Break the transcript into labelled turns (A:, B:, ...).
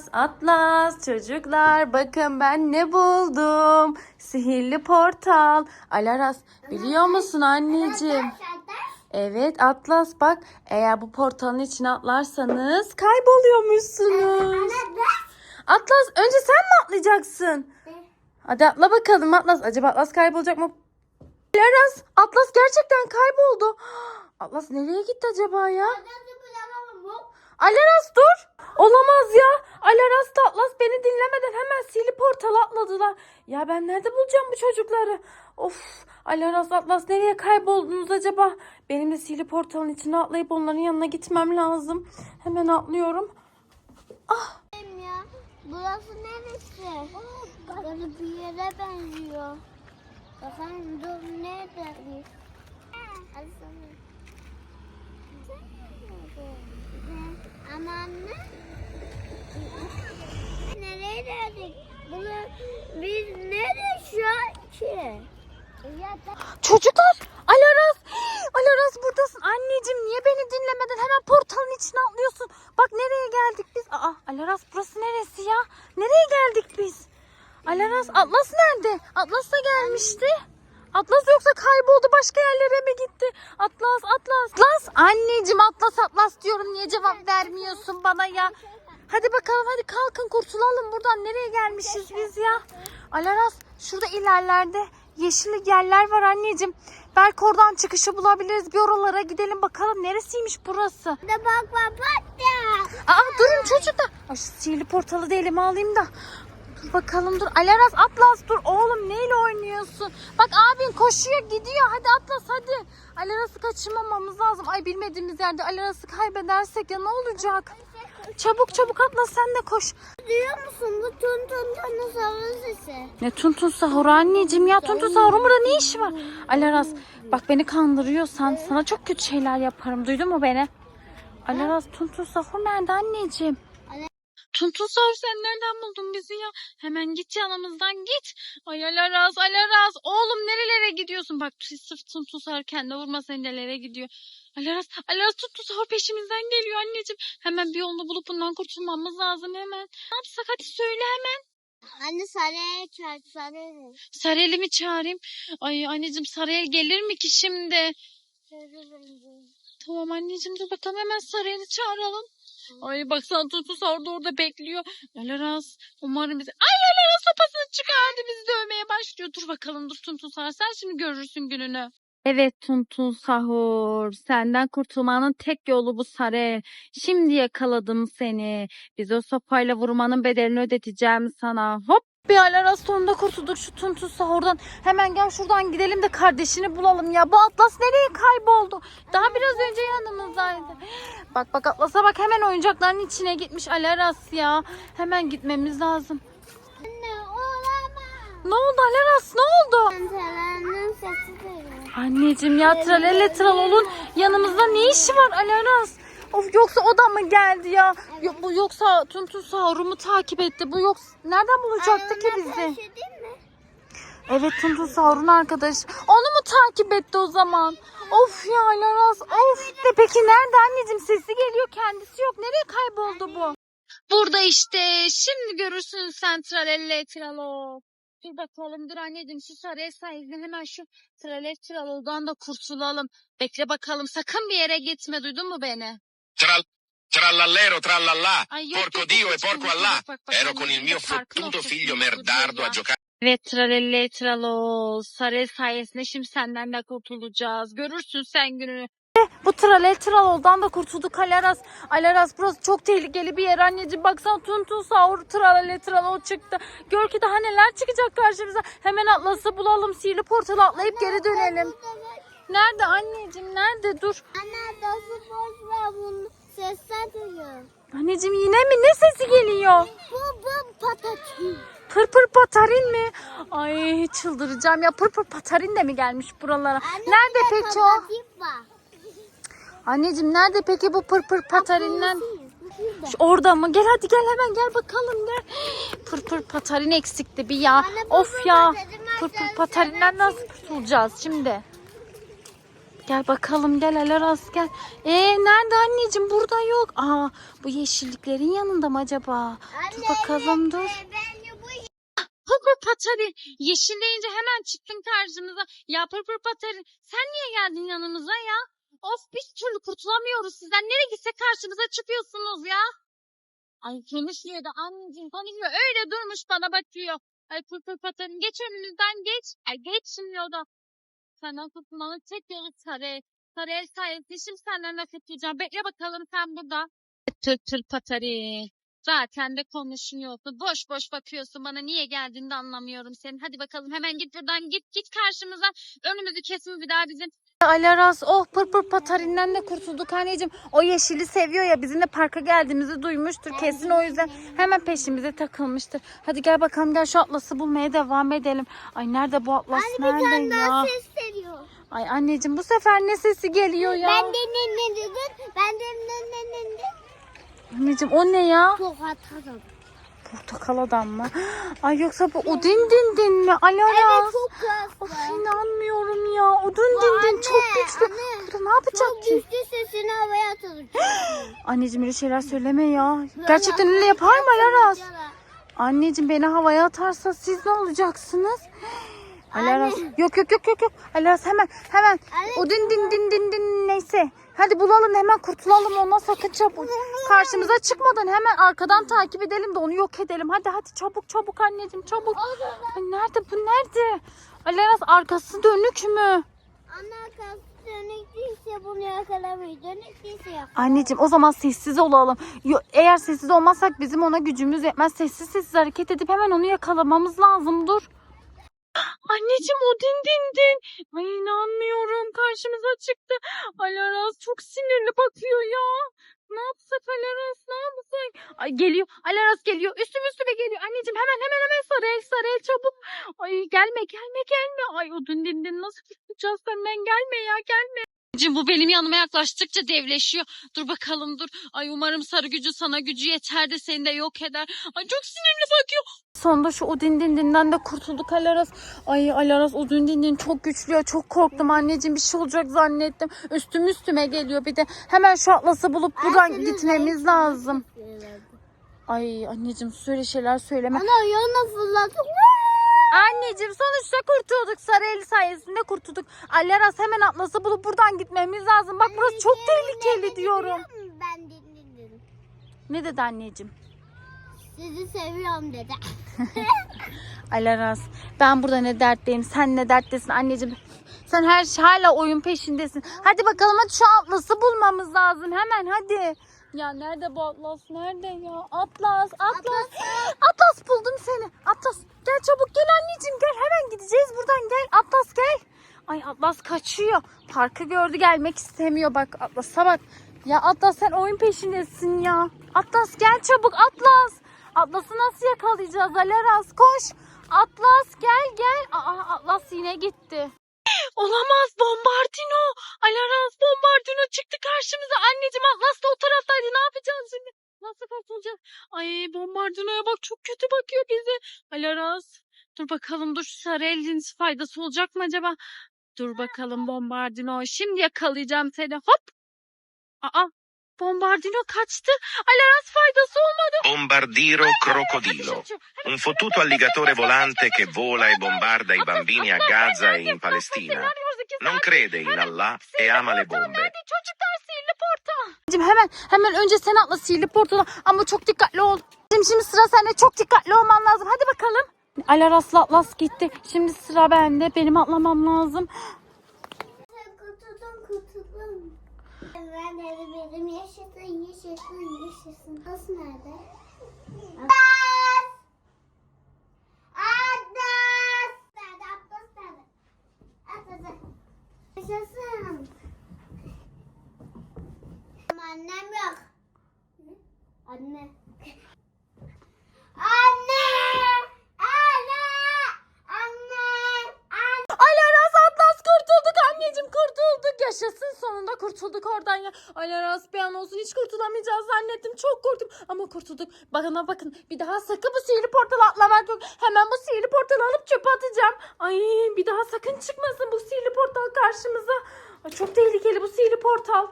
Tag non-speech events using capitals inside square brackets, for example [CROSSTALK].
A: Atlas, Atlas çocuklar bakın ben ne buldum. Sihirli portal. Alaras biliyor musun anneciğim? Evet Atlas bak eğer bu portalın içine atlarsanız kayboluyormuşsunuz. Atlas önce sen mi atlayacaksın? Hadi atla bakalım Atlas. Acaba Atlas kaybolacak mı? Alaras Atlas gerçekten kayboldu. [GASPS] Atlas nereye gitti acaba ya? Alaras dur. Olamaz ya. Alaras da Atlas beni dinlemeden hemen sihirli portala atladılar. Ya ben nerede bulacağım bu çocukları? Of. Alaras Atlas nereye kayboldunuz acaba? Benim de sihirli portalın içine atlayıp onların yanına gitmem lazım. Hemen atlıyorum.
B: ya. Burası neresi? Böyle bir yere benziyor. Bakalım dur neredeyiz? Hadi sana. Ama anne. Nereye geldik? Bunu biz nereye şu an ki?
A: Çocuklar Alaras. Alaras buradasın. Anneciğim niye beni dinlemeden hemen portalın içine atlıyorsun? Bak nereye geldik biz? Aa Alaras burası neresi ya? Nereye geldik biz? Alaras Atlas nerede? Atlas da gelmişti. Atlas yoksa kayboldu başka yerlere mi gitti? Atlas Atlas. Atlas anneciğim Atlas Atlas diyorum niye cevap vermiyorsun bana ya? Hadi bakalım hadi kalkın kurtulalım buradan. Nereye gelmişiz biz ya? Alaras şurada ilerlerde yeşil yerler var anneciğim. Belki oradan çıkışı bulabiliriz. Bir oralara gidelim bakalım neresiymiş burası.
B: bak bak bak da.
A: Aa durun çocuklar. Ay şu sihirli portalı da elime alayım da. Bakalım dur. Alaras Atlas dur. Oğlum neyle oynuyorsun? Bak abin koşuyor gidiyor. Hadi Atlas hadi. Alaras'ı kaçırmamamız lazım. Ay bilmediğimiz yerde Alaras'ı kaybedersek ya ne olacak? Çabuk çabuk Atlas sen de koş.
B: Duyuyor musun bu tun tun tun sesi?
A: Ne tuntun sahuru anneciğim ya tuntun sahurun burada ne işi var? Alaras bak beni kandırıyorsan sana çok kötü şeyler yaparım duydun mu beni? Alaras tuntun sahur nerede anneciğim? Tuntun sahur sen nereden buldun bizi ya? Hemen git yanımızdan git. Ay Alaras Alaras oğlum nerelere gidiyorsun? Bak sırf tuntun sahur kendine vurma seni nelere gidiyor. Alaras Alaras tuntun sahur peşimizden geliyor anneciğim. Hemen bir yolunu bulup bundan kurtulmamız lazım hemen. Ne yapsak hadi söyle hemen.
B: Anne saraya çağır saraya.
A: Sarıyel'i mi çağırayım? Ay anneciğim Sarıyel gelir mi ki şimdi? Tamam anneciğim dur bakalım hemen Sarıyel'i çağıralım. Ay baksana Tutus orada orada bekliyor. Lalaras umarım bizi... Ay Lalaras sopasını çıkardı bizi dövmeye başlıyor. Dur bakalım dur Tuntun Sahur sen şimdi görürsün gününü. Evet Tuntun Sahur senden kurtulmanın tek yolu bu Sarel. Şimdi yakaladım seni. Biz o sopayla vurmanın bedelini ödeteceğim sana. Hop bir Alaras sonunda kurtulduk şu Tuntun Sahur'dan. Hemen gel şuradan gidelim de kardeşini bulalım ya. Bu Atlas nereye kayboldu? Daha biraz önce yanımızdaydı. Bak bak Atlas'a bak hemen oyuncakların içine gitmiş Alaras ya. Hemen gitmemiz lazım.
B: Anne olamaz.
A: Ne oldu Alaras ne oldu?
B: Antelanın sesi duyuyor.
A: Anneciğim ya Tralele Tralol'un yanımızda ne işi var Alaras? Of yoksa o da mı geldi ya? Yok, bu yoksa Tuntun Sahur'u mu takip etti? Bu yoksa nereden bulacaktı ki bizi? Evet Tuntun Sahur'un arkadaşı. Onu mu takip etti o zaman? Of ya Alaras of. De peki nerede anneciğim? Sesi geliyor kendisi yok. Nereye kayboldu bu? Burada işte. Şimdi görürsün sen Tralelle Tralo. Dur bakalım dur anneciğim şu sarıya sayesinde hemen şu Tralelle Tralo'dan da kurtulalım. Bekle bakalım sakın bir yere gitme duydun mu beni?
C: Tral, trallallero, trallallà,
A: yok,
C: porco Dio e porco Allah. Ero con il mio fottuto figlio merdardo a giocare.
A: Evet Tralelle Tralo. Sarı sayesinde şimdi senden de kurtulacağız. Görürsün sen gününü. Bu tralel traloldan da kurtulduk Alaras. Alaras burası çok tehlikeli bir yer anneciğim. Baksana Tuntun Sahur tralel tralol çıktı. Gör ki daha neler çıkacak karşımıza. Hemen Atlas'ı bulalım. Sihirli portalı atlayıp geri dönelim. Nerede anneciğim nerede dur.
B: Anne nasıl boş ver bunu. Sesler duyuyor.
A: Anneciğim yine mi? Ne sesi geliyor?
B: Bu bu patates.
A: Pır pır patarin mi? Ay çıldıracağım ya. Pır pır patarin de mi gelmiş buralara?
B: Anne,
A: Nerede peki o? Anneciğim nerede peki bu pır pır patarinden? Orada mı? Gel hadi gel hemen gel bakalım gel. Pır pır patarin eksikti bir ya.
B: Anne,
A: of ya. Pır pır patarinden nasıl kurtulacağız şimdi? Gel bakalım gel Alaras gel. Ee nerede anneciğim burada yok. Aa bu yeşilliklerin yanında mı acaba? Dur bakalım dur.
B: Ben bu
A: Pırpır patari yeşilleyince hemen çıktın karşımıza. Ya pırpır patari sen niye geldin yanımıza ya? Of bir türlü kurtulamıyoruz sizden. Nereye gitsek karşımıza çıkıyorsunuz ya. Ay konuşmuyor da anneciğim konuşmuyor. Öyle durmuş bana bakıyor. Ay pırpır patari geç önümüzden geç. Ay geç şimdi o da. Senden kurtulmanın tek yolu sarı. Sarı el sayesinde şimdi senden ne kurtulacağım. Bekle bakalım sen burada. Tır tır patari. Zaten de konuşmuyorsun. Boş boş bakıyorsun bana. Niye geldiğini de anlamıyorum senin. Hadi bakalım hemen git buradan git git karşımıza. Önümüzü kesin bir daha bizim. Alaras oh pır pır patarinden de kurtulduk anneciğim. O yeşili seviyor ya bizimle parka geldiğimizi duymuştur. Kesin o yüzden hemen peşimize takılmıştır. Hadi gel bakalım gel şu atlası bulmaya devam edelim. Ay nerede bu atlas nerede ya?
B: ses veriyor.
A: Ay anneciğim bu sefer ne sesi geliyor ya?
B: Ben de ne ne dedim? Ben de ne ne ne ne?
A: Anneciğim o ne ya?
B: Çok atarım.
A: Portakal adam mı? [GASPS] Ay yoksa bu Odin din din mi? Alaras.
B: Evet çok
A: Of
B: kaslı.
A: inanmıyorum ya. Odin din din çok
B: anne,
A: güçlü.
B: anne.
A: Burada ne yapacak
B: Çok
A: ki?
B: güçlü sesini havaya atılır. [GASPS]
A: Anneciğim öyle şeyler söyleme ya. Gerçekten öyle yapar mı Alaras? Anneciğim beni havaya atarsa siz ne olacaksınız? Alaras. Yok yok yok yok yok. Alaras hemen hemen.
B: Anne.
A: Odin din din din din neyse. Hadi bulalım hemen kurtulalım ondan sakın çabuk. Karşımıza çıkmadan hemen arkadan takip edelim de onu yok edelim. Hadi hadi çabuk çabuk anneciğim çabuk. Ay nerede bu nerede? Alaras arkası dönük mü?
B: Ana kası dönük değilse bunu yakalamayız. Dönük değilse.
A: Anneciğim o zaman sessiz olalım. Yo- Eğer sessiz olmazsak bizim ona gücümüz yetmez. Sessiz sessiz hareket edip hemen onu yakalamamız lazım. Dur. Anneciğim o din din din. Ay inanmıyorum karşımıza çıktı. Alaraz çok sinirli bakıyor ya. Ne yapsak Alaraz ne yapsak? Ay geliyor. Alaraz geliyor. Üstüm üstüme geliyor. Anneciğim hemen hemen hemen sarı el sarı el çabuk. Ay gelme gelme gelme. Ay o din din din nasıl kurtulacağız senden gelme ya gelme. Anneciğim bu benim yanıma yaklaştıkça devleşiyor. Dur bakalım dur. Ay umarım sarı gücü sana gücü yeter de seni de yok eder. Ay çok sinirli bakıyor. Sonunda şu Odin Dindin'den de kurtulduk Alaras. Ay Alaras Odin Dindin çok güçlü ya. Çok korktum anneciğim bir şey olacak zannettim. Üstüm üstüme geliyor bir de. Hemen şu atlası bulup buradan
B: senin
A: gitmemiz lazım. Ay anneciğim söyle şeyler söyleme.
B: Ana yana fırlatıp
A: Anneciğim sonuçta kurtulduk. Sarı el sayesinde kurtulduk. Alaras hemen atlası bulup buradan gitmemiz lazım. Bak burası çok tehlikeli diyorum.
B: Ben dinledim.
A: Ne dedi anneciğim?
B: Sizi seviyorum dedi. [LAUGHS]
A: Alaras ben burada ne dertteyim sen ne derttesin anneciğim. Sen her şey hala oyun peşindesin. Hadi bakalım hadi şu atlası bulmamız lazım hemen hadi. Ya nerede bu atlas nerede ya? Atlas atlas. Atlas buldum seni. Atlas gel çabuk gel anneciğim gel hemen gideceğiz buradan gel. Atlas gel. Ay Atlas kaçıyor. Parkı gördü gelmek istemiyor bak Atlas'a bak. Ya Atlas sen oyun peşindesin ya. Atlas gel çabuk Atlas. Atlas'ı nasıl yakalayacağız Alaras koş. Atlas gel gel. Aa Atlas yine gitti. Olamaz bombardino. Alaras bombardino çıktı karşımıza. Anneciğim Atlas da o taraftaydı. Ne yapacağız şimdi? Nasıl kurtulacağız? Ay bombardinoya bak çok kötü bakıyor Alaras dur bakalım dur şu sarı elin faydası olacak mı acaba? Dur bakalım bombardino. Şimdi yakalayacağım seni. Hop. Aa bombardino kaçtı. Alaras faydası olmadı.
C: Bombardiro crocodilo. Un fottuto alligatore volante che vola e bombarda i bambini a Gaza e in Palestina. Non crede in Allah e ama le bombe.
A: Çocuklar sihirli portal. Hemen hemen önce sen atla sihirli portala ama çok dikkatli ol. Şimdi, şimdi sıra sende çok dikkatli olman lazım. Hadi bakalım. Alarasla atlas gitti. Şimdi sıra bende. Benim atlamam lazım.
B: Kurtuldum kurtuldum. Ben de benim yaşasın yaşasın yaşasın. Nasıl nerede? Atlas! Atlas! Nerede Atlas nerede? Atlas. Yaşasın. Ama annem yok. Anne. Anne! Anne! Anne! Anne!
A: Alaras atlas kurtulduk anneciğim kurtulduk. Yaşasın sonunda kurtulduk oradan. ya. Alara bir an olsun hiç kurtulamayacağız zannettim. Çok korktum ama kurtulduk. Bana bakın bir daha sakın bu sihirli portala atlamak yok. Hemen bu sihirli portalı alıp çöpe atacağım. Ay bir daha sakın çıkmasın bu sihirli portal karşımıza. Ay, çok tehlikeli bu sihirli portal.